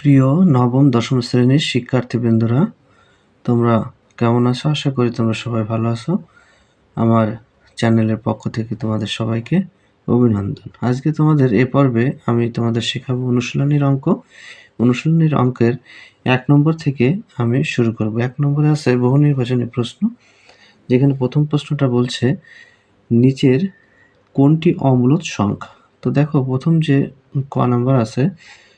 প্রিয় নবম, দশম শ্রেণির শিক্ষার্থীবৃন্দরা, তোমরা কেমন আছো? আশা করি তোমরা সবাই ভালো আছো। আমার চ্যানেলের পক্ষ থেকে তোমাদের সবাইকে অভিনন্দন। আজকে তোমাদের এ পর্বে আমি তোমাদের শেখাবো অনুশীলনীর অঙ্ক। অনুশীলনীর অঙ্কের এক নম্বর থেকে আমি শুরু করব। এক নম্বরে আছে বহু নির্বাচনী প্রশ্ন, যেখানে প্রথম প্রশ্নটা বলছে, নিচের কোনটি অমূলত সংখ্যা? তো দেখো, প্রথম যে ক নাম্বার আছে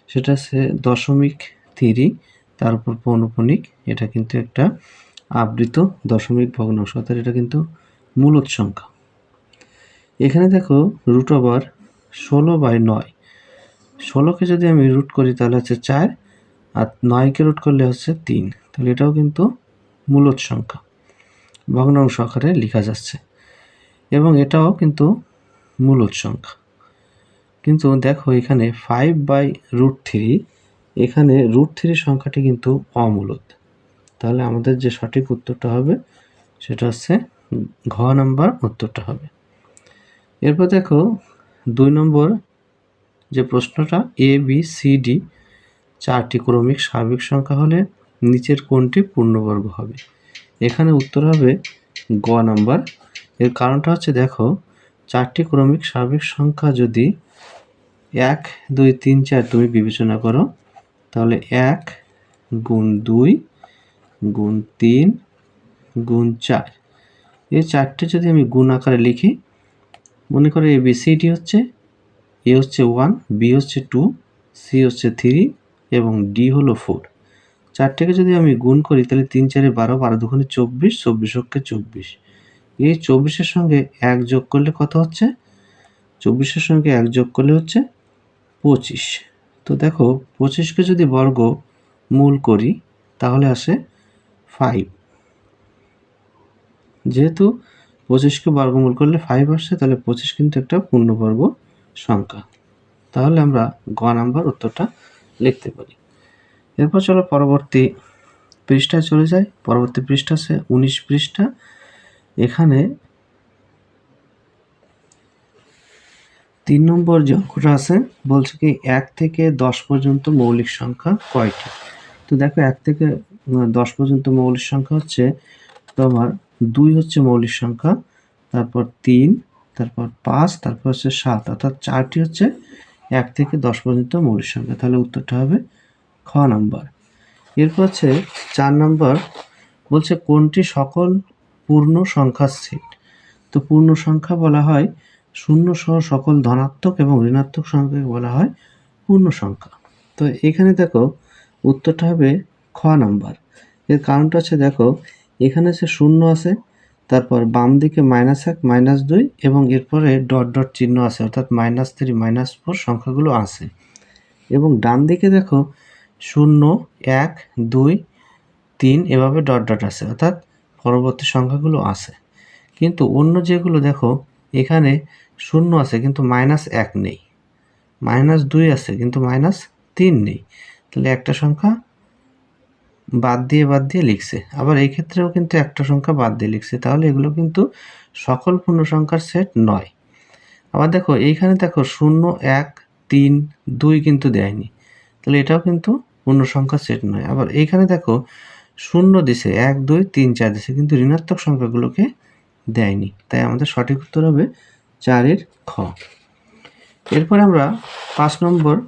সেটা হচ্ছে দশমিক থ্রি তার উপর পৌনপুনিক, এটা কিন্তু একটা আবৃত দশমিক ভগ্নাংশ অর্থাৎ এটা কিন্তু মূলত সংখ্যা। এখানে দেখো রুট ওভার ষোলো বাই নয়। ষোলোকে যদি আমি রুট করি তাহলে হচ্ছে চার, আর নয়কে রুট করলে হচ্ছে তিন। তাহলে এটাও কিন্তু মূলত সংখ্যা। ভগ্নাংশ আকারে লেখা যাচ্ছে। এবং এটাও কিন্তু মূলত সংখ্যা। কিন্তু দেখো এখানে ফাইভ বাই রুট থ্রি এখানে রুট থ্রি সংখ্যাটি কিন্তু অমূলত। তাহলে আমাদের যে সঠিক উত্তরটা হবে, সেটা হচ্ছে ঘ নাম্বার উত্তরটা হবে। এরপর দেখো দুই নম্বর যে প্রশ্নটা এ বি সি ডি চারটি ক্রমিক স্বাভাবিক সংখ্যা হলে নিচের কোনটি পূর্ণবর্গ হবে? এখানে উত্তর হবে গ নাম্বার। এর কারণটা হচ্ছে দেখো, চারটি ক্রমিক স্বাভাবিক সংখ্যা যদি এক, দুই, তিন, চার, তুমি বিবেচনা করো। তাহলে এক গুণ দুই গুণ তিন গুণ চার। এই চারটে যদি আমি গুণ আকারে লিখি, মনে করো এ বি সি হচ্ছে এ হচ্ছে ওয়ান বি হচ্ছে টু সি হচ্ছে থ্রি এবং ডি হলো ফোর চারটেকে যদি আমি গুণ করি, তাহলে তিন, চারে বারো বারো দুখানে চব্বিশ চব্বিশ অক্ষে চব্বিশ। এই চব্বিশের সঙ্গে এক যোগ করলে কত হচ্ছে? চব্বিশের সঙ্গে এক যোগ করলে হচ্ছে পঁচিশ। তো দেখো, পঁচিশকে যদি বর্গ মূল করি, তাহলে আসে ফাইভ যেহেতু পঁচিশকে বর্গমূল করলে ফাইভ আসছে তাহলে পঁচিশ কিন্তু একটা পূর্ণবর্গ সংখ্যা। তাহলে আমরা গ নাম্বার উত্তরটা লিখতে পারি। এরপর চলো পরবর্তী পৃষ্ঠায় চলে যাই। পরবর্তী পৃষ্ঠা আছে উনিশ পৃষ্ঠা। এখানে তিন নম্বর যে অঙ্কটা আছে, বলছে কি এক থেকে দশ পর্যন্ত মৌলিক সংখ্যা কয়টি? তো দেখো, এক থেকে দশ পর্যন্ত মৌলিক সংখ্যা হচ্ছে তোমার দুই হচ্ছে মৌলিক সংখ্যা, তারপর তিন, তারপর পাঁচ, তারপর হচ্ছে সাত, অর্থাৎ চারটি হচ্ছে এক থেকে দশ পর্যন্ত মৌলিক সংখ্যা। তাহলে উত্তরটা হবে খ নাম্বার। এরপর হচ্ছে চার নাম্বার, বলছে কোনটি সকল পূর্ণ সংখ্যার সেট? তো পূর্ণ সংখ্যা বলা হয় শূন্য সহ সকল ধনাত্মক এবং ঋণাত্মক সংখ্যাকে বলা হয় পূর্ণ সংখ্যা তো এখানে দেখো, উত্তরটা হবে খ নাম্বার। এর কারণটা হচ্ছে দেখো, এখানে সে শূন্য আছে, তারপর বাম দিকে মাইনাস এক মাইনাস দুই এবং এরপরে ডট ডট চিহ্ন আছে, অর্থাৎ মাইনাস থ্রি মাইনাস ফোর সংখ্যাগুলো আছে। এবং ডান দিকে দেখো, শূন্য, এক, দুই, তিন এভাবে ডট ডট আছে, অর্থাৎ পরবর্তী সংখ্যাগুলো আছে। কিন্তু অন্য যেগুলো দেখো এখানে শূন্য আছে, কিন্তু মাইনাস এক নেই। মাইনাস দুই আছে, কিন্তু মাইনাস তিন নেই। তাহলে একটা সংখ্যা বাদ দিয়ে বাদ দিয়ে লিখছে। আবার এই ক্ষেত্রেও কিন্তু একটা সংখ্যা বাদ দিয়ে লিখছে। তাহলে এগুলো কিন্তু সকল পূর্ণ সংখ্যার সেট নয়। আবার দেখো, এইখানে দেখো শূন্য, এক, তিন, দুই কিন্তু দেয়নি। তাহলে এটাও কিন্তু পূর্ণ সংখ্যার সেট নয়। আবার এইখানে দেখো শূন্য দিছে, এক, দুই, তিন, চার দিছে। কিন্তু ঋণাত্মক সংখ্যাগুলোকে দেয়নি। তাই আমাদের সঠিক উত্তর হবে চারের খ। এরপর আমরা পাঁচ নম্বর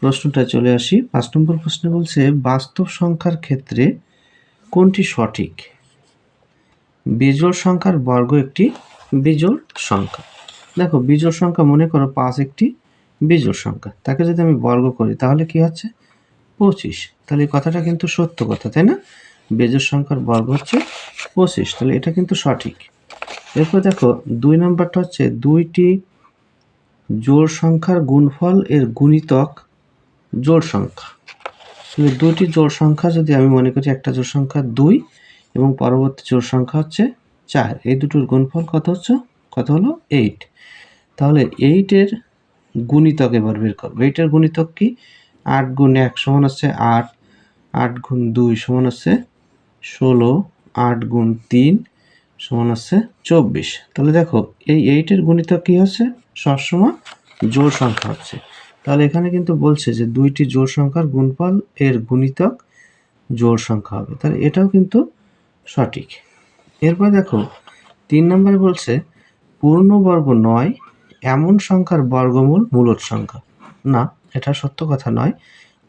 প্রশ্নটা চলে আসি। পাঁচ নম্বর প্রশ্ন বলছে, বাস্তব সংখ্যার ক্ষেত্রে কোনটি সঠিক? বিজোড় সংখ্যার বর্গ একটি বিজোড় সংখ্যা। দেখো, বিজোড় সংখ্যা মনে করো পাঁচ একটি বিজোড় সংখ্যা। তাকে যদি আমি বর্গ করি, তাহলে কি হচ্ছে? পঁচিশ। তাহলে এই কথাটা কিন্তু সত্য কথা, তাই না? বেজোড় সংখ্যার বর্গ হচ্ছে পঁচিশ। তাহলে এটা কিন্তু সঠিক। এরপর দেখো, দুই নম্বরটা হচ্ছে দুইটি জোড় সংখ্যার গুণফল এর গুণিতক জোড় সংখ্যা। দুইটি জোড় সংখ্যা যদি আমি মনে করি একটা জোড় সংখ্যা দুই এবং পরবর্তী জোড় সংখ্যা হচ্ছে চার, এই দুটোর গুণফল কত হচ্ছে? কত হলো? এইট তাহলে এইটের গুণিতক এবার বের করব। এইটের গুণিতক কি? আট গুণ এক সমান হচ্ছে আট আট গুণ দুই সমান হচ্ছে ষোলো, আট গুণ তিন সমান হচ্ছে চব্বিশ। তাহলে দেখো, এই এইটের গুণিতক কী হচ্ছে? সবসময় জোর সংখ্যা হচ্ছে। তাহলে এখানে কিন্তু বলছে যে দুইটি জোর সংখ্যার গুণফল এর গুণিতক জোর সংখ্যা হবে। তাহলে এটাও কিন্তু সঠিক। এরপর দেখো, তিন নম্বরে বলছে পূর্ণবর্গ নয়, এমন সংখ্যার বর্গমূল মূলত সংখ্যা। না, এটা সত্য কথা নয়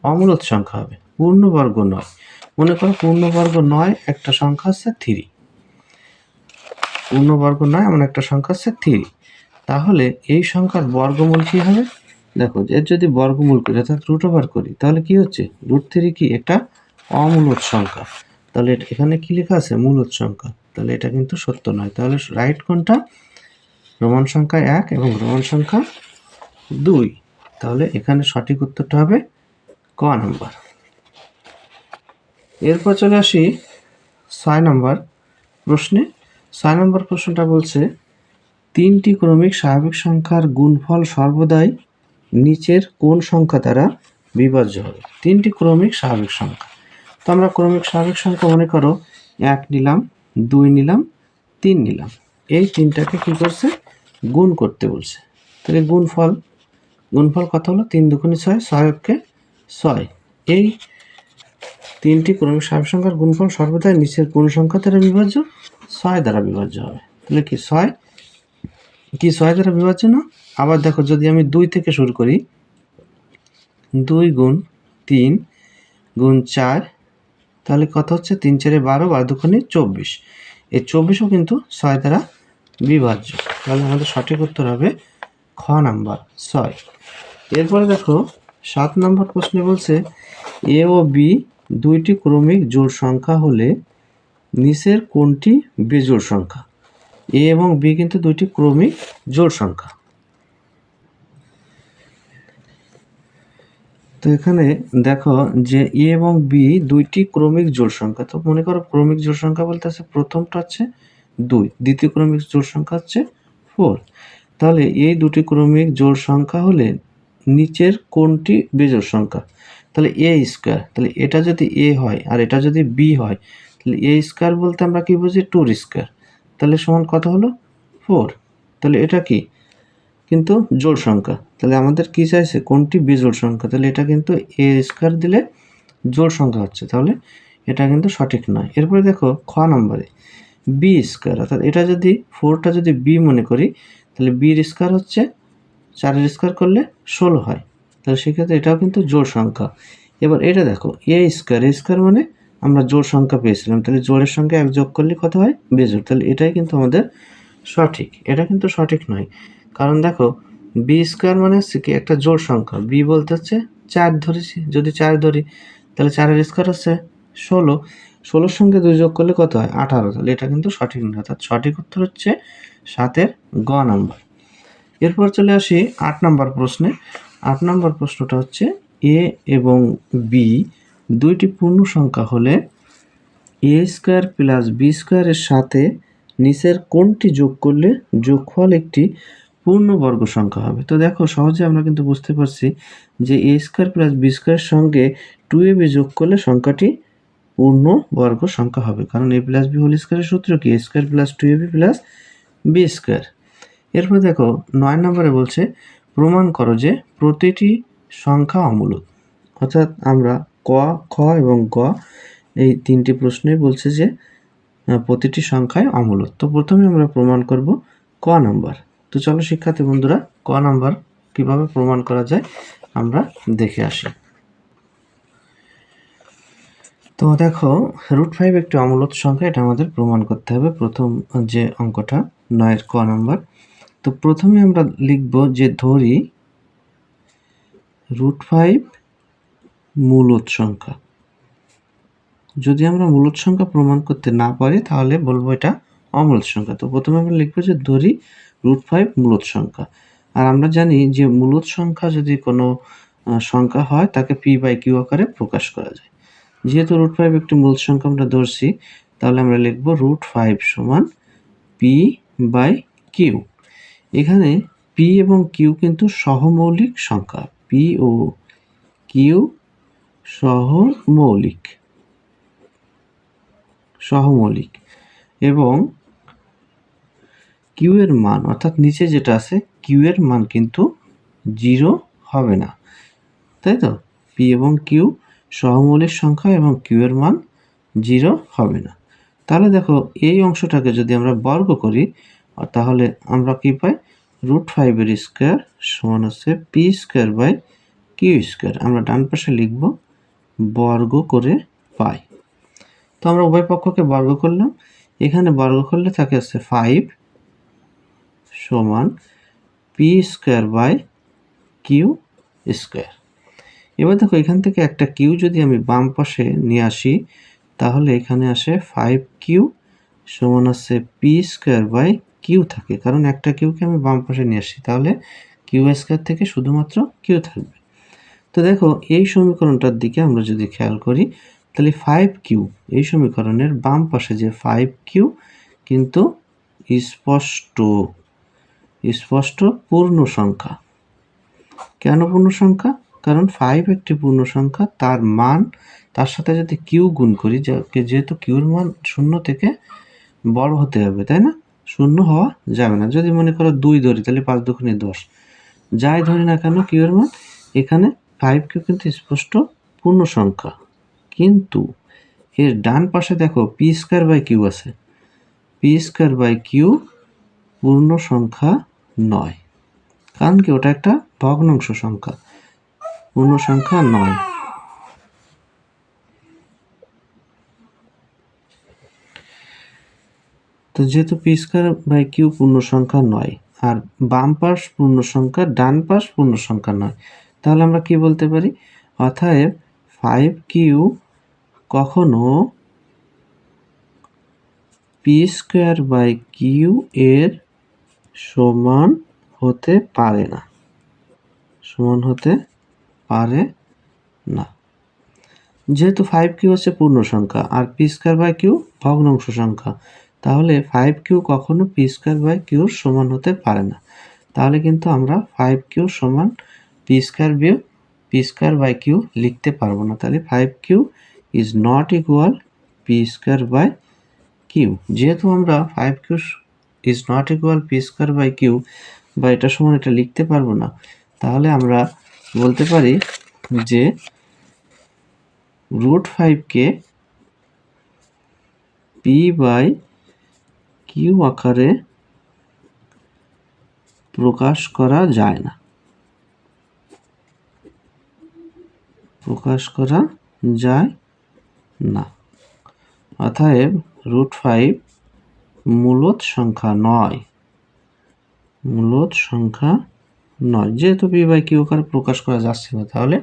অমূলত সংখ্যা হবে। পূর্ণবর্গ নয়। মনে করো পূর্ণবর্গ নয়, একটা সংখ্যা হচ্ছে থ্রি। পূর্ণবর্গ নয়, এমন একটা সংখ্যা হচ্ছে থ্রি। তাহলে এই সংখ্যার বর্গমূল কি হবে? দেখো, এর যদি বর্গমূল করি, অর্থাৎ রুট ওভার করি, তাহলে কি হচ্ছে? রুট থ্রি কি? এটা অমূলত সংখ্যা। তাহলে এখানে কি লেখা আছে? মূলত সংখ্যা। তাহলে এটা কিন্তু সত্য নয়। তাহলে রাইট কোনটা? রোমান সংখ্যা এক এবং রোমান সংখ্যা দুই। তাহলে এখানে সঠিক উত্তরটা হবে ক নাম্বার। এরপর চলে আসি ছয় নম্বর প্রশ্নে। ছয় নম্বর প্রশ্নটা বলছে, তিনটি ক্রমিক স্বাভাবিক সংখ্যার গুণফল সর্বদাই নিচের কোন সংখ্যা দ্বারা বিভাজ্য হবে? তিনটি ক্রমিক স্বাভাবিক সংখ্যা। তো আমরা ক্রমিক স্বাভাবিক সংখ্যা মনে করো, এক নিলাম, দুই নিলাম, তিন নিলাম। এই তিনটাকে কি করছে? গুণ করতে বলছে। তাহলে গুণফল গুণফল কত হলো? তিন দুগুণে ছয় ছয় অক্ষে ছয়। এই তিনটি ক্রমিক স্বাভাবিক সংখ্যার গুণফল সর্বদাই নিচের কোন সংখ্যা দ্বারা বিভাজ্য? ছয় দ্বারা বিভাজ্য হবে। তাহলে কি ছয়? কি ছয় দ্বারা বিভাজ্য না? আবার দেখো, যদি আমি দুই থেকে শুরু করি, দুই গুণ তিন গুণ চার, তাহলে কত হচ্ছে? তিন চারে বারো বারো দুখানে চব্বিশ। এই চব্বিশও কিন্তু ছয় দ্বারা বিভাজ্য। তাহলে আমাদের সঠিক উত্তর হবে খ নাম্বার, ছয়। এরপরে দেখো, সাত নম্বর প্রশ্নে বলছে, এ ও বি দুইটি ক্রমিক জোড় সংখ্যা হলে নিচের কোনটি বেজোড় সংখ্যা? এ এবং বি কিন্তু দুইটি ক্রমিক জোড় সংখ্যা। তো এখানে দেখো যে এ এবং বি দুইটি ক্রমিক জোড় সংখ্যা। তো মনে করো ক্রমিক জোড় সংখ্যা বলতে আছে, প্রথমটা হচ্ছে দুই, দ্বিতীয় ক্রমিক জোড় সংখ্যা হচ্ছে ফোর তাহলে এই দুটি ক্রমিক জোড় সংখ্যা হলে নিচের কোনটি বেজোড় সংখ্যা? তাহলে এ স্কোয়ার তাহলে এটা যদি এ হয় আর এটা যদি বি হয় এ স্কোয়ার বলতে আমরা কি বুঝি? টুর স্কোয়ার তাহলে সমান কত হলো? ফোর তাহলে এটা কি? কিন্তু জোড় সংখ্যা। তাহলে আমাদের কি চাইছে? কোনটি? বিজোড় সংখ্যা। তাহলে এটা কিন্তু এ স্কোয়ার দিলে জোড় সংখ্যা হচ্ছে। তাহলে এটা কিন্তু সঠিক নয়। এরপরে দেখো, খ নম্বরে। বি স্কোয়ার অর্থাৎ এটা যদি ফোরটা যদি বি মনে করি, তাহলে বির স্কোয়ার হচ্ছে, চারের স্কোয়ার করলে ষোলো হয়। তাহলে সেক্ষেত্রে এটাও কিন্তু জোড় সংখ্যা। এবার এটা দেখো এ স্কোয়ার এ স্কোয়ার মানে আমরা জোড় সংখ্যা পেয়েছিলাম, তাহলে জোড়ের সঙ্গে এক যোগ করলে কত হয়? বেজোড় তাহলে এটাই কিন্তু আমাদের সঠিক। এটা কিন্তু সঠিক নয়। কারণ দেখো, বি স্কোয়ার মানে হচ্ছে কি একটা জোড় সংখ্যা। বি বলতে হচ্ছে চার ধরেছি। যদি চার ধরি, তাহলে চারের স্কোয়ার হচ্ছে ষোলো। ষোলোর সঙ্গে দুই যোগ করলে কত হয়? আঠারো। তাহলে এটা কিন্তু সঠিক নয়। অর্থাৎ সঠিক উত্তর হচ্ছে সাতের গ নাম্বার। এরপর চলে আসি আট নম্বর প্রশ্নে। আট নম্বর প্রশ্নটা হচ্ছে এ এবং বি দুইটি পূর্ণ সংখ্যা হলে এ স্কোয়ার প্লাস বি স্কোয়ারের সাথে নিচের কোনটি যোগ করলে যোগফল একটি পূর্ণবর্গ সংখ্যা হবে। তো দেখো, সহজে আমরা কিন্তু বুঝতে পারছি যে এ স্কোয়ার প্লাস বি স্কোয়ারের সঙ্গে টু এ বি যোগ করলে সংখ্যাটি পূর্ণ বর্গ সংখ্যা হবে। কারণ এ প্লাস বি হোল স্কোয়ারের সূত্র কি? A square plus two a b plus b square এরপর দেখো, নয় নম্বরে বলছে, প্রমাণ করো যে প্রতিটি সংখ্যা অমূলক। অর্থাৎ আমরা ক, খ এবং গ, এই তিনটি প্রশ্নে বলছে যে প্রতিটি সংখ্যায় অমূলক তো প্রথমে আমরা প্রমাণ করব ক নাম্বার। তো চলো শিক্ষার্থী বন্ধুরা, ক নাম্বার কীভাবে প্রমাণ করা যায় আমরা দেখে আসি। তো দেখো রুট ফাইভ একটি অমূলত সংখ্যা, এটা আমাদের প্রমাণ করতে হবে। প্রথম যে অঙ্কটা, নয়ের ক নাম্বার। তো প্রথমে আমরা লিখব যে ধরি রুট ফাইভ মূলত সংখ্যা। যদি আমরা মূলত সংখ্যা প্রমাণ করতে না পারি, তাহলে বলব এটা অমূলত সংখ্যা। তো প্রথমে আমরা লিখব যে ধরি রুট ফাইভ মূলত সংখ্যা। আর আমরা জানি যে মূলত সংখ্যা যদি কোনো সংখ্যা হয়, তাকে পি বাই কিউ আকারে প্রকাশ করা যায়। যেহেতু রুট ফাইভ একটি মূলত সংখ্যা আমরা ধরছি, তাহলে আমরা লিখব রুট ফাইভ সমান পি বাই কিউ এখানে পি এবং কিউ কিন্তু সহমৌলিক সংখ্যা। পি ও কিউ সহমৌলিক সহমৌলিক এবং কিউ এর মান, অর্থাৎ নিচে যেটা আছে, কিউ এর মান কিন্তু জিরো হবে না। তাই তো? পি এবং কিউ সহমৌলিক সংখ্যা এবং কিউ এর মান জিরো হবে না। তাহলে দেখো, এই অংশটাকে যদি আমরা বর্গ করি, তাহলে আমরা কি পাই? রুট ফাইভের স্কোয়ার সমান হচ্ছে p square by q square. আমরা ডান পাশে লিখব বর্গ করে পাই। তো আমরা উভয় পক্ষকে বর্গ করলাম। এখানে বর্গ করলে থাকে হচ্ছে ফাইভ সমান p square by q square এবার দেখো, এখান থেকে একটা কিউ যদি আমি বাম পাশে নিয়ে আসি, তাহলে এখানে আসে ফাইভ কিউ সমান আছে পি স্কোয়ার বাই কিউ থাকে। কারণ একটা কিউকে আমি বাম পাশে নিয়ে আসি, তাহলে কিউ স্কোয়ার থেকে শুধুমাত্র কিউ থাকবে। তো দেখো, এই সমীকরণটার দিকে আমরা যদি খেয়াল করি, তাহলে ফাইভ কিউ এই সমীকরণের বাম পাশে যে ফাইভ কিউ কিন্তু স্পষ্ট স্পষ্ট পূর্ণ সংখ্যা। কেন পূর্ণ সংখ্যা? কারণ ফাইভ একটি পূর্ণ সংখ্যা, তার মান, তার সাথে যদি কিউ গুণ করি যেহেতু কিউর মান শূন্য থেকে বড় হতে হবে, তাই না? শূন্য হওয়া যাবে না। যদি মনে করো দুই ধরি, তাহলে পাঁচ দুগুণে দশ। যাই ধরি না কেন কিউর মান? এখানে ফাইভ কিউ কিন্তু স্পষ্ট পূর্ণ সংখ্যা। কিন্তু এর ডান পাশে দেখো পি স্কোয়ার বাই কিউ আছে। পি স্কোয়ার বাই কিউ পূর্ণ সংখ্যা নয়। কারণ কি ওটা একটা ভগ্নাংশ সংখ্যা। পূর্ণ সংখ্যা নয়। তো যেহেতু পি স্কোয়ার বাই কিউ পূর্ণ সংখ্যা নয়, আর বাম পাশ পূর্ণ সংখ্যা, ডান পাশ পূর্ণ সংখ্যা নয় তাহলে আমরা কি বলতে পারি? অতএব ফাইভ কিউ কখনো পি স্কোয়ার বাই কিউ এর সমান হতে পারে না। সমান হতে পারে না। যেহেতু ফাইভ কিউ হচ্ছে পূর্ণ সংখ্যা, আর পি স্কোয়ার বাই কিউ ভগ্নাংশ সংখ্যা, তাহলে ফাইভ কিউ কখনো পি স্কোয়ার বাই কিউর সমান হতে পারে না। তাহলে কিন্তু আমরা ফাইভ কিউ সমান p square by p square by q লিখতে পারব না। তাহলে five q is not equal p square by q যেহেতু আমরা five q is not equal p square by q বা এটা সমান এটা লিখতে পারব না, তাহলে আমরা বলতে পারি যে রুট ফাইভকে পি বাই কিউ আকারে প্রকাশ করা যায় না। প্রকাশ করা যায় না। অতএব রুট ফাইভ মূলত সংখ্যা নয়। মূলত সংখ্যা নয়। যেহেতু পি বাই কিউ আকারে প্রকাশ করা যাচ্ছে না, তাহলে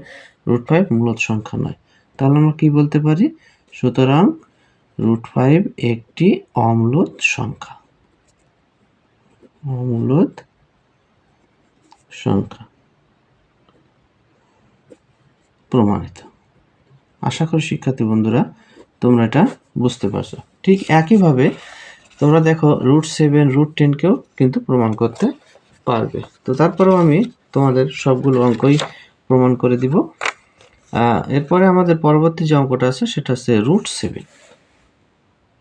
রুট ফাইভ মূলত সংখ্যা নয়। তাহলে আমরা কি বলতে পারি? সুতরাং রুট ফাইভ একটি অম্লত সংখ্যা। অম্লত সংখ্যা। প্রমাণিত। আশা করি শিক্ষার্থী বন্ধুরা, তোমরা এটা বুঝতে পারছ। ঠিক একইভাবে তোমরা দেখো রুট সেভেন রুট টেনকেও কিন্তু প্রমাণ করতে পারবে। তো তারপরেও আমি তোমাদের সবগুলো অঙ্কই প্রমাণ করে দিব। এরপরে আমাদের পরবর্তী যে অঙ্কটা আছে, সেটা হচ্ছে রুট সেভেন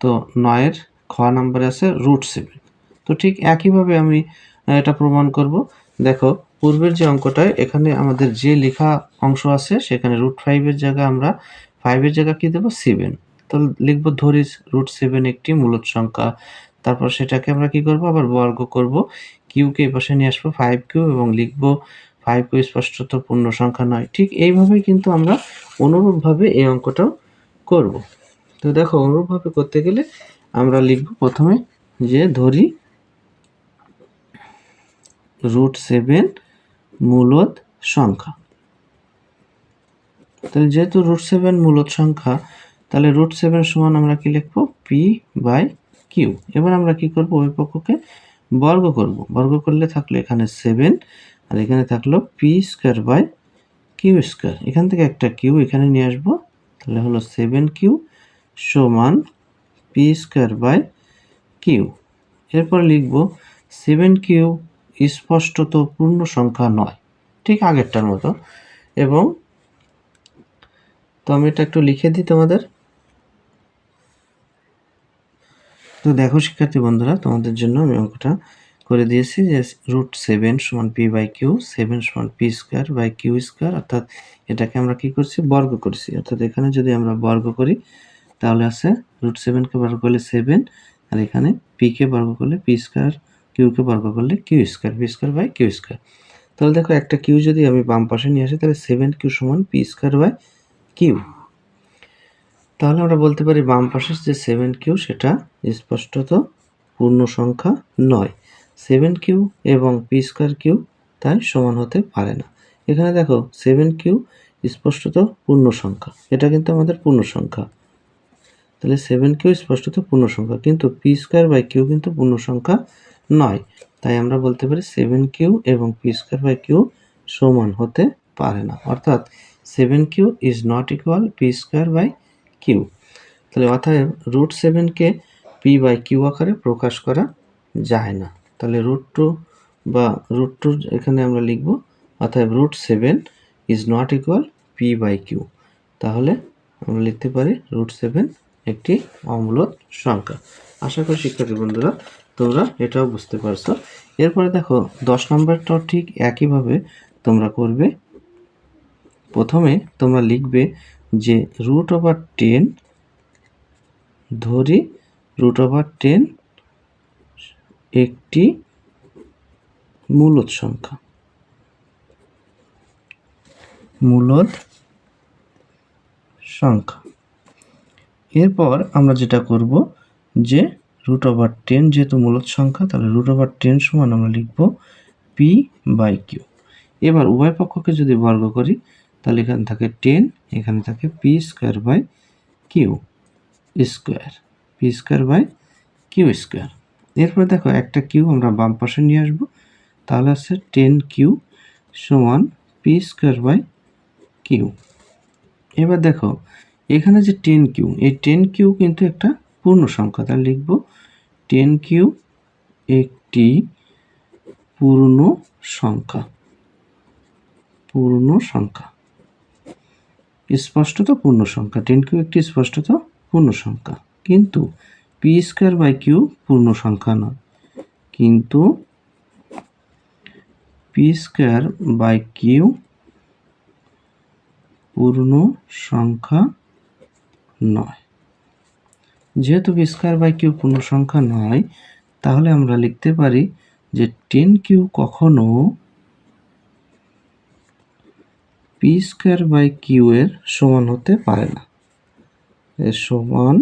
তো নয়ের খ নাম্বারে আছে রুট সেভেন তো ঠিক একইভাবে আমি এটা প্রমাণ করব। দেখো পূর্বের যে অঙ্কটায় এখানে আমাদের যে লেখা অংশ আছে, সেখানে রুট ফাইভের জায়গায় আমরা ফাইভের জায়গা কি দেবো? সেভেন তো লিখব ধরি রুট সেভেন একটি মূলত সংখ্যা। তারপর সেটাকে আমরা কি করব? আবার বর্গ করব। কিউকে এই পাশে নিয়ে আসব ফাইভ কিউ এবং লিখব ফাইভ কিউ স্পষ্টত পূর্ণ সংখ্যা নয়। ঠিক এইভাবেই কিন্তু আমরা অনুরূপভাবে এই অঙ্কটাও করব। তো দেখো, অনুরূপভাবে করতে গেলে আমরা লিখব প্রথমে যে ধরি রুট সেভেন মূলত সংখ্যা। তাহলে যেহেতু রুট সেভেন মূলত সংখ্যা, তাহলে রুট সেভেন সমান আমরা কি লিখব? পি বাই কিউ এবার আমরা কি করব? ওই পক্ষকে বর্গ করব। বর্গ করলে থাকল এখানে সেভেন আর এখানে থাকল p square by q square এখান থেকে একটা কিউ এখানে নিয়ে আসব। তাহলে হলো সেভেন কিউ সমান পি স্কোয়ার বাই কিউ এরপর লিখব সেভেন কিউ স্পষ্টত পূর্ণ সংখ্যা নয়। ঠিক আগেরটার মতো। এবং তো আমি এটা একটু লিখে দিই তোমাদের। তো দেখো শিক্ষার্থী বন্ধুরা, তোমাদের জন্য আমি অঙ্কটা করে দিয়েছি যে রুট সেভেন সমান পি বাই কিউ সেভেন সমান p square by q square অর্থাৎ এটাকে আমরা কি করছি? বর্গ করছি। অর্থাৎ এখানে যদি আমরা বর্গ করি, তাহলে আছে রুট সেভেনকে বর্গ করলে সেভেন আর এখানে পিকে বর্গ করলে পি স্কোয়ার কিউকে বর্গ করলে q square p square by q square তাহলে দেখো একটা কিউ যদি আমি বাম পাশে নিয়ে আসি, তাহলে সেভেন কিউ সমান পি স্কোয়ার বাই কিউ তাহলে আমরা বলতে পারি বাম পাশের যে সেভেন কিউ সেটা স্পষ্টত পূর্ণ সংখ্যা নয়। সেভেন কিউ এবং পি স্কোয়ার কিউ তাই সমান হতে পারে না। এখানে দেখো সেভেন কিউ স্পষ্টত পূর্ণ সংখ্যা। এটা কিন্তু আমাদের পূর্ণ সংখ্যা। তাহলে সেভেন কিউ স্পষ্টত পূর্ণ সংখ্যা। কিন্তু পি স্কোয়ার বাই কিউ কিন্তু পূর্ণ সংখ্যা নয়। তাই আমরা বলতে পারি সেভেন কিউ এবং পি স্কোয়ার বাই কিউ সমান হতে পারে না। অর্থাৎ seven q is not equal p square by q তাহলে অতএব রুট সেভেনকে পি বাই কিউ আকারে প্রকাশ করা যায় না। তাহলে রুট টু বা রুট টু এখানে আমরা লিখব, অতএব root seven is not equal p by q তাহলে আমরা লিখতে পারি রুট সেভেন একটি অমূলত সংখ্যা। আশা করি শিক্ষার্থী বন্ধুরা তোমরা এটাও বুঝতে পারছ। এরপরে দেখো, দশ নম্বরটাও ঠিক একইভাবে তোমরা করবে। প্রথমে তোমরা লিখবে যে রুট ওভার টেন ধরি রুট ওভার টেন একটি মূলত সংখ্যা। মূলত সংখ্যা। এরপর আমরা যেটা করব যে রুট ওভার টেন যেহেতু মূলত সংখ্যা, তাহলে রুট ওভার টেন সমান আমরা লিখব পি বাই কিউ এবার উভয় পক্ষকে যদি বর্গ করি, তাহলে এখানে থাকে টেন এখানে থাকে p square by q square p square by q square এরপরে দেখো একটা কিউ আমরা বাম পাশে নিয়ে আসব, তাহলে আছে টেন কিউ সমান পি স্কোয়ার বাই কিউ এবার দেখো, এখানে যে টেন কিউ এই টেন কিউ কিন্তু একটা পূর্ণ সংখ্যা তাহলে লিখব। টেন কিউ একটি পূর্ণ সংখ্যা পূর্ণ সংখ্যা। স্পষ্টত পূর্ণ সংখ্যা টেন কিউ একটি স্পষ্টত পূর্ণ সংখ্যা। কিন্তু পি স্কোয়ার বাই কিউ পূর্ণ সংখ্যা নয় কিন্তু পি স্কোয়ার বাই কিউ পূর্ণ সংখ্যা নয়। যেহেতু পি স্কোয়ার বাই কিউ পূর্ণ সংখ্যা নয়, তাহলে আমরা লিখতে পারি যে টেন কিউ কখনো পি স্কোয়ার বাই কিউ এর সমান হতে পারে না। এর সমান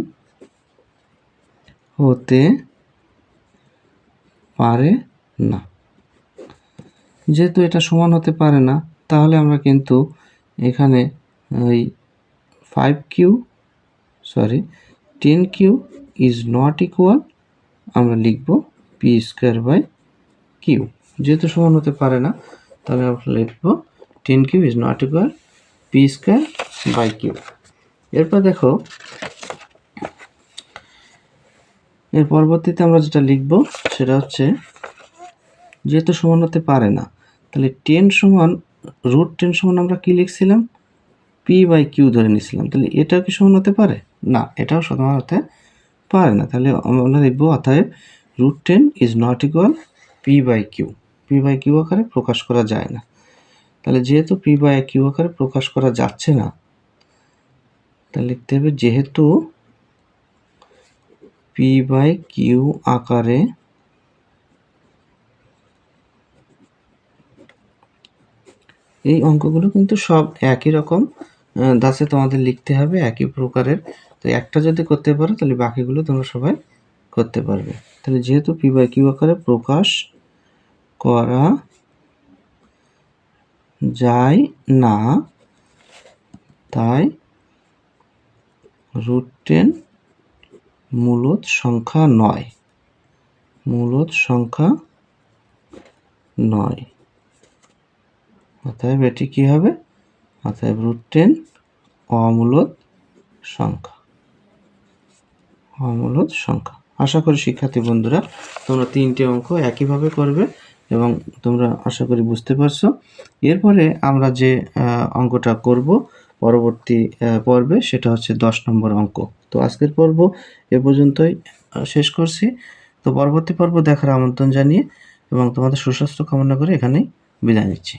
হতে পারে না। যেহেতু এটা সমান হতে পারে না, তাহলে আমরা কিন্তু এখানে ওই five q sorry ten q is not equal আমরা লিখব পি স্কোয়ার বাই কিউ যেহেতু সমান হতে পারে না, তাহলে আমরা লিখব ten q is not equal p square by q এরপর দেখো, এর পরবর্তীতে আমরা যেটা লিখব, সেটা হচ্ছে, যেহেতু সমান হতে পারে না, তাহলে টেন সমান রুট টেন সমান আমরা কি লিখছিলাম? পি বাই কিউ ধরে নিয়েছিলাম তাহলে এটাও কি সমান হতে পারে? না, এটাও সমান হতে পারে না। তাহলে আমরা লিখব অতএব root ten is not equal p by q p by q আকারে প্রকাশ করা যায় না। তাহলে যেহেতু পি বাই কিউ আকারে প্রকাশ করা যাচ্ছে না, তাহলে লিখতে হবে যেহেতু পি বাই কিউ আকারে এই অঙ্কগুলো কিন্তু সব একই রকম। দাসে তোমাদের লিখতে হবে একই প্রকারের তো একটা যদি করতে পারো, তাহলে বাকিগুলো তোমরা সবাই করতে পারবে। তাহলে যেহেতু পি বাই কিউ আকারে প্রকাশ করা যায় না, তাই রুট মূলত সংখ্যা নয়। মূলত সংখ্যা নয়। অতএব এটি কী হবে? অতএব রুট অমূলত সংখ্যা। অমূলত সংখ্যা। আশা করি শিক্ষার্থী বন্ধুরা, তোমরা তিনটে অঙ্ক একইভাবে করবে এবং তোমরা আশা করি বুঝতে পারছ। এরপরে আমরা যে অঙ্কটা করব পরবর্তী পর্বে, সেটা হচ্ছে দশ নম্বর অঙ্ক। তো আজকের পর্ব এ পর্যন্তই শেষ করছি। তো পরবর্তী পর্ব দেখার আমন্ত্রণ জানিয়ে এবং তোমাদের সুস্বাস্থ্য কামনা করে এখানেই বিদায় নিচ্ছি।